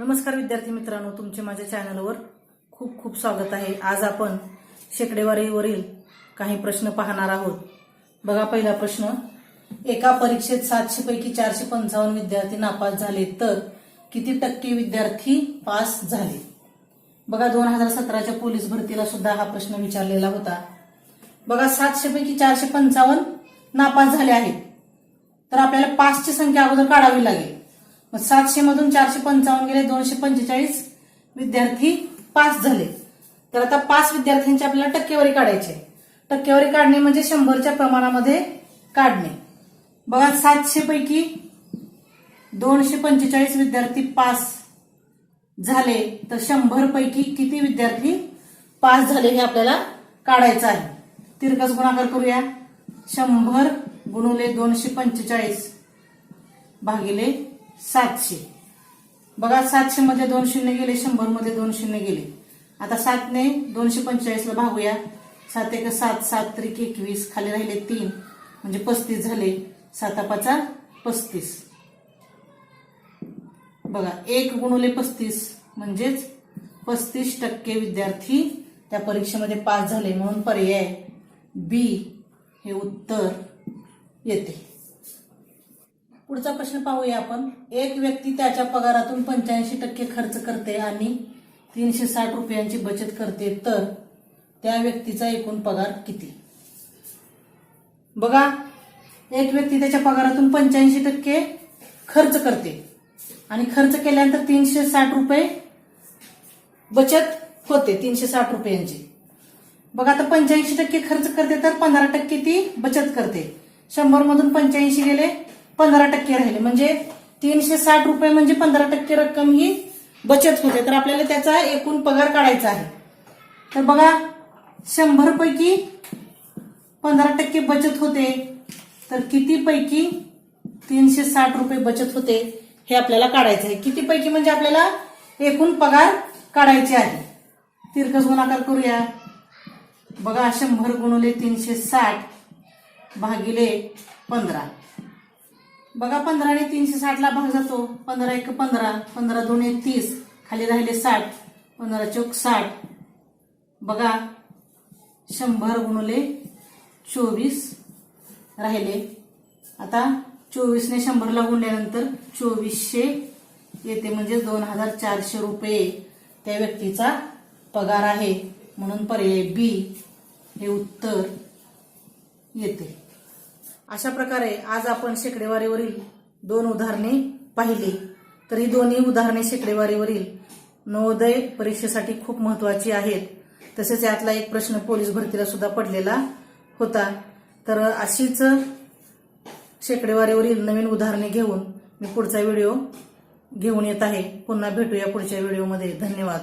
नमस्कार विद्यार्थी मित्रांनो तुमचे माझ्या चॅनलवर खूप खूप स्वागत आहे. आज आपण शेकडेवारीवरील काही प्रश्न पाहणार आहोत. बघा पहिला प्रश्न एका परीक्षेत सातशे पैकी चारशे पंचावन्न विद्यार्थी नापास झाले तर किती टक्के विद्यार्थी पास झाले? बघा दोन हजार सतराच्या पोलीस भरतीला सुद्धा हा प्रश्न विचारलेला होता. बघा सातशे पैकी चारशे पंचावन्न नापास झाले आहेत. तर आपल्याला पाचची संख्या अगोदर काढावी लागेल. मग सातशे मधून चारशे पंचावन्न गेले दोनशे पंचेचाळीस विद्यार्थी पास झाले. तर आता पाच विद्यार्थ्यांची आपल्याला टक्केवारी काढायची. आहे. टक्केवारी काढणे म्हणजे शंभरच्या प्रमाणामध्ये काढणे. बघा सातशे पैकी दोनशे पंचेचाळीस विद्यार्थी पास झाले तर शंभर पैकी किती विद्यार्थी पास झाले हे आपल्याला काढायचं आहे. तिरकस गुणाकार करूया. शंभर गुणुले दोनशे पंचेचाळीस भागिले सातशे. बघा सातशे मध्ये दोन शून्य गेले शंभरमध्ये दोन शून्य गेले. आता सातने दोनशे पंचेचाळीसला भागूया. सात एक सात सात त्रिक एकवीस खाली राहिले तीन. म्हणजे पस्तीस झाले. सातापाचा पस्तीस. बघा एक गुणवले पस्तीस म्हणजेच पस्तीस टक्के विद्यार्थी त्या परीक्षेमध्ये पास झाले. म्हणून पर्याय बी हे उत्तर येते. पुढचा प्रश्न पाहूया आपण. एक व्यक्ती त्याच्या पगारातून पंच्याऐंशी टक्के खर्च करते आणि तीनशे साठ रुपयांची बचत करते तर त्या व्यक्तीचा एकूण पगार किती? बघा एक व्यक्ती त्याच्या पगारातून पंच्याऐंशी टक्के खर्च करते आणि खर्च केल्यानंतर तीनशे साठ रुपये बचत होते तीनशे साठ रुपयांची. बघा आता पंच्याऐंशी टक्के खर्च करते तर पंधरा टक्के ती बचत करते. शंभर मधून पंच्याऐंशी गेले पंधरा टक्के राहिले. म्हणजे तीनशे साठ रुपये म्हणजे पंधरा टक्के रक्कम ही बचत होते. तर आपल्याला त्याचा एकूण पगार काढायचा आहे. तर बघा शंभर पैकी पंधरा टक्के बचत होते. तर किती पैकी तीनशे साठ रुपये बचत होते हे आपल्याला काढायचं आहे. किती पैकी म्हणजे आपल्याला एकूण पगार काढायचे आहे. तिरकस गुणाकार करूया. बघा शंभर गुणवले तीनशे साठ भागिले पंधरा. बघा पंधराने तीनशे साठला भाग जातो. पंधरा एक पंधरा. पंधरा दोन एक तीस. खाली राहिले साठ. पंधरा चौक साठ. बघा शंभर गुणले चोवीस राहिले. आता चोवीसने शंभरला गुणल्यानंतर चोवीसशे येते म्हणजे दोन हजार चारशे रुपये त्या व्यक्तीचा पगार आहे. म्हणून पर्याय बी हे उत्तर येते. अशा प्रकारे आज आपण शेकडेवारीवरील दोन उदाहरणे पाहिली. तर ही दोन्ही उदाहरणे शेकडेवारीवरील नवोदय परीक्षेसाठी खूप महत्वाची आहेत. तसेच यातला एक प्रश्न पोलीस भरतीला सुद्धा पडलेला होता. तर अशीच शेकडेवारीवरील नवीन उदाहरणे घेऊन मी पुढचा व्हिडिओ घेऊन येत आहे. पुन्हा भेटूया पुढच्या व्हिडिओमध्ये. धन्यवाद.